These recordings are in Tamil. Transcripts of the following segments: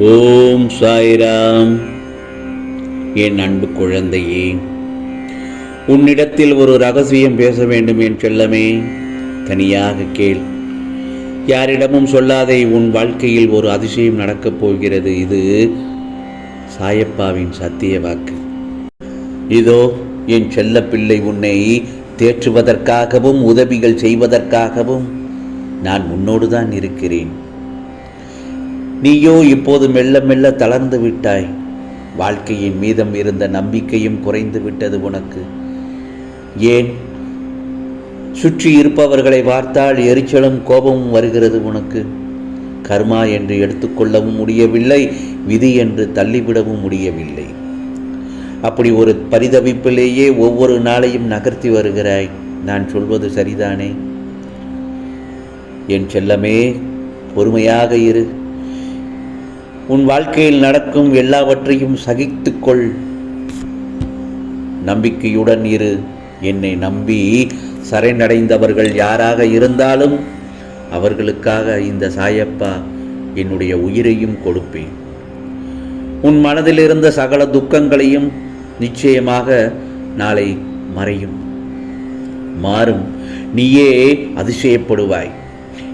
ஓம் சாய்ராம். என் அன்பு குழந்தையே உன்னிடத்தில் ஒரு ரகசியம் பேச வேண்டும் என் செல்லமே. தனியாக கேள். யாரிடமும் சொல்லாதே உன் வாழ்க்கையில் ஒரு அதிசயம் நடக்கப் போகிறது. இது சாயப்பாவின் சத்திய வாக்கு. இதோ என் செல்ல பிள்ளை உன்னை தேற்றுவதற்காகவும் உதவிகள் செய்வதற்காகவும் நான் உன்னோடு தான் இருக்கிறேன். நீயோ இப்போது மெல்ல மெல்ல தளர்ந்து விட்டாய். வாழ்க்கையின் மீதம் இருந்த நம்பிக்கையும் குறைந்து விட்டது உனக்கு. ஏன்? சுற்றி இருப்பவர்களை பார்த்தால் எரிச்சலும் கோபமும் வருகிறது உனக்கு. கர்மா என்று எடுத்துக்கொள்ளவும் முடியவில்லை விதி என்று தள்ளிவிடவும் முடியவில்லை. அப்படி ஒரு பரிதவிப்பிலேயே ஒவ்வொரு நாளையும் நகர்த்தி வருகிறாய். நான் சொல்வது சரிதானே? என் செல்லமே பொறுமையாக இரு. உன் வாழ்க்கையில் நடக்கும் எல்லாவற்றையும் சகித்துக்கொள். நம்பிக்கையுடன் இரு. என்னை நம்பி சரணடைந்தவர்கள் யாராக இருந்தாலும் அவர்களுக்காக இந்த சாயப்பா என்னுடைய உயிரையும் கொடுப்பேன். உன் மனதில் இருந்த சகல துக்கங்களையும் நிச்சயமாக நாளை மறையும். மாறும். நீயே அதிசயப்படுவாய்.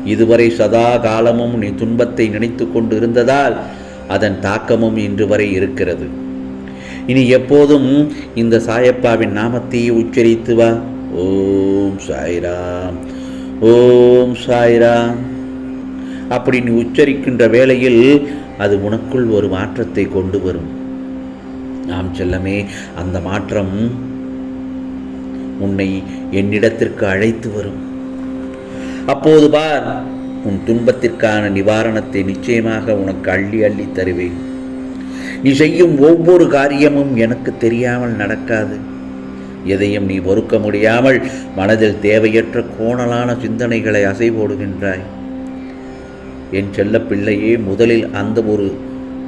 இதுவரை சதா காலமும் நீ துன்பத்தை நினைத்து கொண்டு இருந்ததால் அதன் தாக்கமும் இன்று வரை இருக்கிறது. இனி எப்போதும் இந்த சாயப்பாவின் நாமத்தையே உச்சரித்து வா. ஓம் சாய்ராம். ஓம் சாய்ராம். அப்படி நீ உச்சரிக்கின்ற வேளையில் அது உனக்குள் ஒரு மாற்றத்தை கொண்டு வரும். நாம் செல்லமே அந்த மாற்றம் உன்னை என்னிடத்திற்கு அழைத்து வரும். அப்போது பார் உன் துன்பத்திற்கான நிவாரணத்தை நிச்சயமாக உனக்கு அள்ளி அள்ளி தருவேன். நீ செய்யும் ஒவ்வொரு காரியமும் எனக்கு தெரியாமல் நடக்காது. எதையும் நீ பொறுக்க முடியாமல் மனதில் தேவையற்ற கோணலான சிந்தனைகளை அசை போடுகின்றாய் என் செல்ல பிள்ளையே முதலில் அந்த ஒரு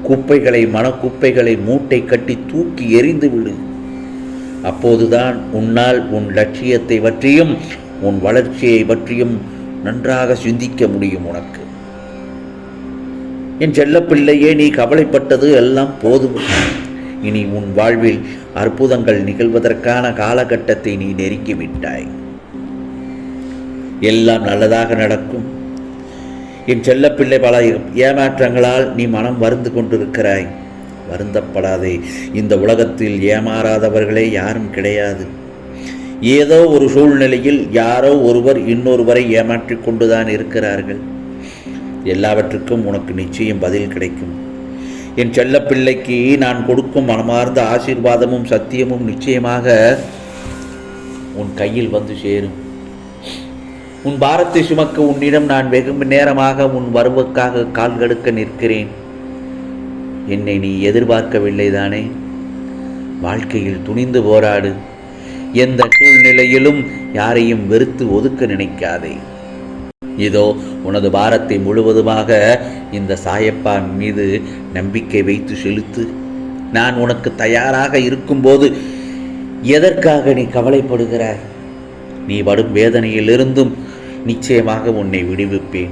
குப்பைகளை மனக்குப்பைகளை மூட்டை கட்டி தூக்கி எறிந்து விடு. அப்போதுதான் உன்னால் உன் லட்சியத்தை பற்றியும் உன் வளர்ச்சியை பற்றியும் நன்றாக சிந்திக்க முடியும் உனக்கு. என் செல்லப்பிள்ளையே நீ கவலைப்பட்டது எல்லாம் போதும். இனி உன் வாழ்வில் அற்புதங்கள் நிகழ்வதற்கான காலகட்டத்தை நீ நெருங்கிவிட்டாய் எல்லாம் நல்லதாக நடக்கும். என் செல்லப்பிள்ளை பல ஏமாற்றங்களால் நீ மனம் வருந்து கொண்டிருக்கிறாய். வருந்தப்படாதே இந்த உலகத்தில் ஏமாறாதவர்களே யாரும் கிடையாது. ஏதோ ஒரு சூழ்நிலையில் யாரோ ஒருவர் இன்னொருவரை ஏமாற்றி கொண்டுதான் இருக்கிறார்கள். எல்லாவற்றுக்கும் உனக்கு நிச்சயம் பதில் கிடைக்கும். என் செல்லப்பிள்ளைக்கு நான் கொடுக்கும் மனமார்ந்த ஆசீர்வாதமும் சத்தியமும் நிச்சயமாக உன் கையில் வந்து சேரும். உன் பாரத்தை சுமக்க உன்னிடம் நான் வெகு நேரமாக உன் வருவக்காக கால் கடுக்க நிற்கிறேன். என்னை நீ எதிர்பார்க்கவில்லை தானே வாழ்க்கையில் துணிந்து போராடு. எந்த சூழ்நிலையிலும் யாரையும் வெறுத்து ஒதுக்க நினைக்காதே. இதோ உனது பாரத்தை முழுவதுமாக இந்த சாயப்பா மீது நம்பிக்கை வைத்து செலுத்து. நான் உனக்கு தயாராக இருக்கும்போது எதற்காக நீ கவலைப்படுகிறாய்? நீ படும் வேதனையிலிருந்தும் நிச்சயமாக உன்னை விடுவிப்பேன்.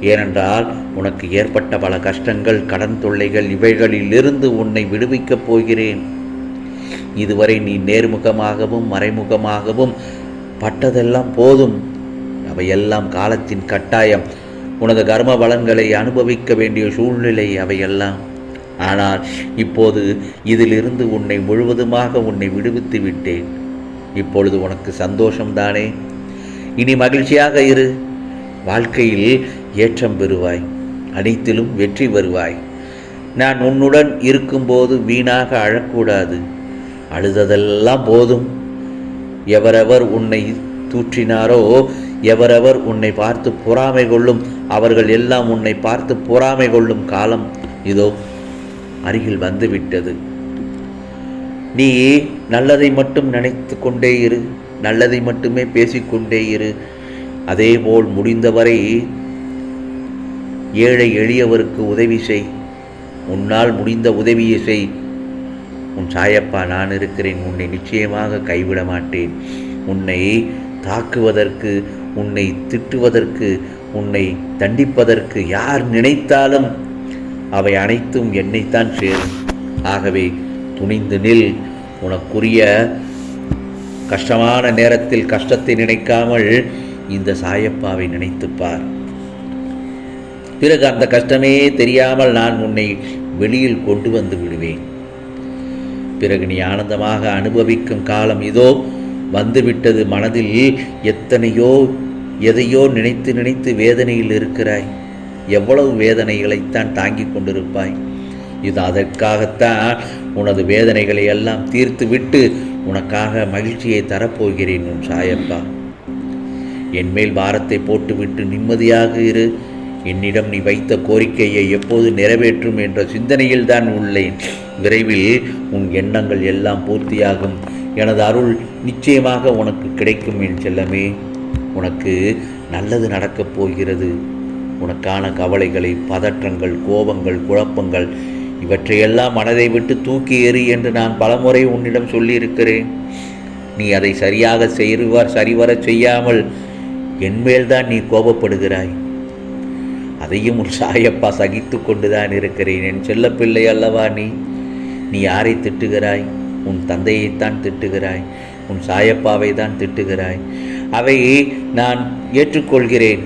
ஏனென்றால் உனக்கு ஏற்பட்ட பல கஷ்டங்கள் கடன் தொல்லைகள் இவைகளிலிருந்து உன்னை விடுவிக்கப் போகிறேன். இதுவரை நீ நேர்முகமாகவும் மறைமுகமாகவும் பட்டதெல்லாம் போதும். அவையெல்லாம் காலத்தின் கட்டாயம். உனது கர்ம பலன்களை அனுபவிக்க வேண்டிய சூழ்நிலை அவையெல்லாம் ஆனால் இப்போது இதிலிருந்து உன்னை முழுவதுமாக உன்னை விடுவித்து விட்டேன். இப்பொழுது உனக்கு சந்தோஷம்தானே? இனி மகிழ்ச்சியாக இரு. வாழ்க்கையில் ஏற்றம் பெறுவாய். அனைத்திலும் வெற்றி வருவாய் நான் உன்னுடன் இருக்கும்போது வீணாக அழக்கூடாது. அழுததெல்லாம் போதும். எவரவர் உன்னை தூற்றினாரோ எவரவர் உன்னை பார்த்து பொறாமை கொள்ளும் அவர்கள் எல்லாம் உன்னை பார்த்து பொறாமை கொள்ளும் காலம் இதோ அருகில் வந்துவிட்டது. நீ நல்லதை மட்டும் நினைத்து கொண்டே இரு நல்லதை மட்டுமே பேசிக்கொண்டே இரு. அதேபோல் முடிந்தவரை ஏழை எளியவருக்கு உதவி செய். உன்னால் முடிந்த உதவியை செய். உன் சாயப்பா நான் இருக்கிறேன் உன்னை நிச்சயமாக கைவிட மாட்டேன். உன்னை தாக்குவதற்கு உன்னை திட்டுவதற்கு உன்னை தண்டிப்பதற்கு யார் நினைத்தாலும் அவை அனைத்தும் என்னைத்தான் சேரும். ஆகவே துணிந்து நில். உனக்குரிய கஷ்டமான நேரத்தில் கஷ்டத்தை நினைக்காமல் இந்த சாயப்பாவை நினைத்துப்பார் பிறகு அந்த கஷ்டமே தெரியாமல் நான் உன்னை வெளியில் கொண்டு வந்து விடுவேன். பிறகு நீ ஆனந்தமாக அனுபவிக்கும் காலம் இதோ வந்துவிட்டது மனதில் எத்தனையோ எதையோ நினைத்து நினைத்து வேதனையில் இருக்கிறாய். எவ்வளவு வேதனைகளைத்தான் தாங்கிக் கொண்டிருப்பாய். இது அதற்காகத்தான் உனது வேதனைகளை எல்லாம் தீர்த்து விட்டு உனக்காக மகிழ்ச்சியை தரப்போகிறேன் உன் சாயப்பா. என் மேல் பாரத்தை போட்டுவிட்டு நிம்மதியாக இரு. என்னிடம் நீ வைத்த கோரிக்கையை எப்போது நிறைவேற்றும் என்ற சிந்தனையில் தான் உள்ளேன். விரைவில் உன் எண்ணங்கள் எல்லாம் பூர்த்தியாகும். எனது அருள் நிச்சயமாக உனக்கு கிடைக்கும் என் செல்லமே. உனக்கு நல்லது நடக்கப் போகிறது. உனக்கான கவலைகளை பதற்றங்கள் கோபங்கள் குழப்பங்கள் இவற்றையெல்லாம் மனதை விட்டு தூக்கி எறி என்று நான் பலமுறை உன்னிடம் சொல்லியிருக்கிறேன். நீ அதை சரியாக செய்வார் சரிவரச் செய்யாமல் என்மேல்தான் நீ கோபப்படுகிறாய். அதையும் உன் சாயப்பா சகித்து கொண்டுதான் இருக்கிறேன் என் செல்ல பிள்ளை அல்லவா நீ? நீ யாரை திட்டுகிறாய்? உன் தந்தையைத்தான் திட்டுகிறாய். உன் சாயப்பாவை தான் திட்டுகிறாய். அவை நான் ஏற்றுக்கொள்கிறேன்.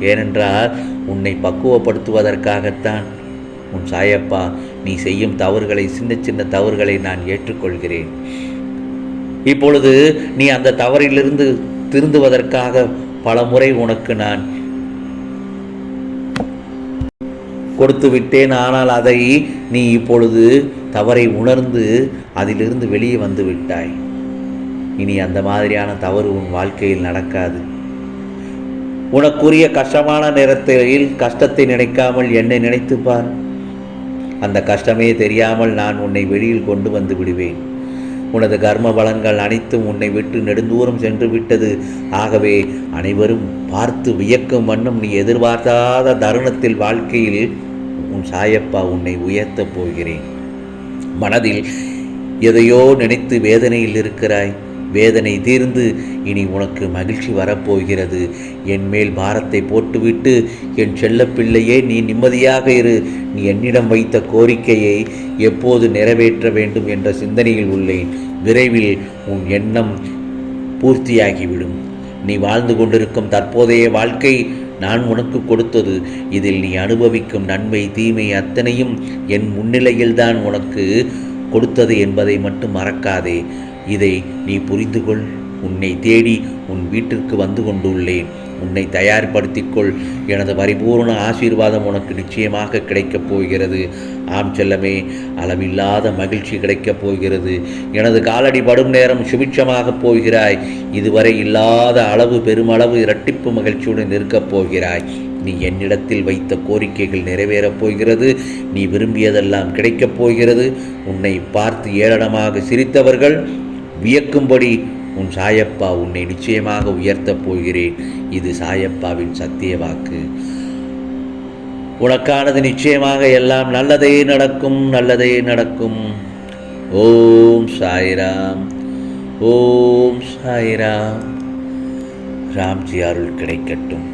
ஏனென்றால் உன்னை பக்குவப்படுத்துவதற்காகத்தான் உன் சாயப்பா நீ செய்யும் தவறுகளை சின்ன சின்ன தவறுகளை நான் ஏற்றுக்கொள்கிறேன். இப்பொழுது நீ அந்த தவறிலிருந்து திருந்துவதற்காக பல முறை உனக்கு நான் கொடுத்து விட்டேன் ஆனால் அதை நீ இப்பொழுது தவறை உணர்ந்து அதிலிருந்து வெளியே வந்து விட்டாய். இனி அந்த மாதிரியான தவறு உன் வாழ்க்கையில் நடக்காது. உனக்குரிய கஷ்டமான நேரத்தில் கஷ்டத்தை நினைக்காமல் என்னை நினைத்துப்பார் அந்த கஷ்டமே தெரியாமல் நான் உன்னை வெளியில் கொண்டு வந்து விடுவேன். உனது கர்ம பலன்கள் அனைத்தும் உன்னை விட்டு நெடுந்தூரம் சென்று விட்டது. ஆகவே அனைவரும் பார்த்து வியக்கும் வண்ணம் நீ எதிர்பார்க்காத தருணத்தில் வாழ்க்கையில் உன் சாயப்பா உன்னை உயர்த்தப் போகிறேன். மனதில் எதையோ நினைத்து வேதனையில் இருக்கிறாய். வேதனை தீர்ந்து இனி உனக்கு மகிழ்ச்சி வரப்போகிறது. என் மேல் பாரத்தை போட்டுவிட்டு என் செல்லப்பிள்ளையே நீ நிம்மதியாக இரு. நீ என்னிடம் வைத்த கோரிக்கையை எப்போது நிறைவேற்ற வேண்டும் என்ற சிந்தனையில் உள்ளேன். விரைவில் உன் எண்ணம் பூர்த்தியாகிவிடும். நீ வாழ்ந்து கொண்டிருக்கும் தற்போதைய வாழ்க்கை நான் உனக்கு கொடுத்தது. இதில் நீ அனுபவிக்கும் நன்மை தீமை அத்தனையும் என் முன்னிலையில்தான் உனக்கு கொடுத்தது என்பதை மட்டும் மறக்காதே. இதை நீ புரிந்து கொள் உன்னை தேடி உன் வீட்டிற்கு வந்து கொண்டுள்ளேன். உன்னை தயார்படுத்திக்கொள். எனது பரிபூர்ண ஆசீர்வாதம் உனக்கு நிச்சயமாக கிடைக்கப் போகிறது. ஆம் செல்லமே அளவில்லாத மகிழ்ச்சி கிடைக்கப் போகிறது. எனது காலடி படும் நேரம் சுபிட்சமாகப் போகிறாய். இதுவரை இல்லாத அளவு பெருமளவு இரட்டிப்பு மகிழ்ச்சியுடன் இருக்கப் போகிறாய். நீ என்னிடத்தில் வைத்த கோரிக்கைகள் நிறைவேறப் போகிறது. நீ விரும்பியதெல்லாம் கிடைக்கப் போகிறது. உன்னை பார்த்து ஏளனமாக சிரித்தவர்கள் வியக்கும்படி உன் சாயப்பா உன்னை நிச்சயமாக உயர்த்தப் போகிறேன். இது சாயப்பாவின் சத்திய வாக்கு. உனக்கானது நிச்சயமாக எல்லாம் நல்லதே நடக்கும் நல்லதே நடக்கும். ஓம் சாய்ராம் ஓம் சாய்ராம். ராம்ஜி அருள் கிடைக்கட்டும்.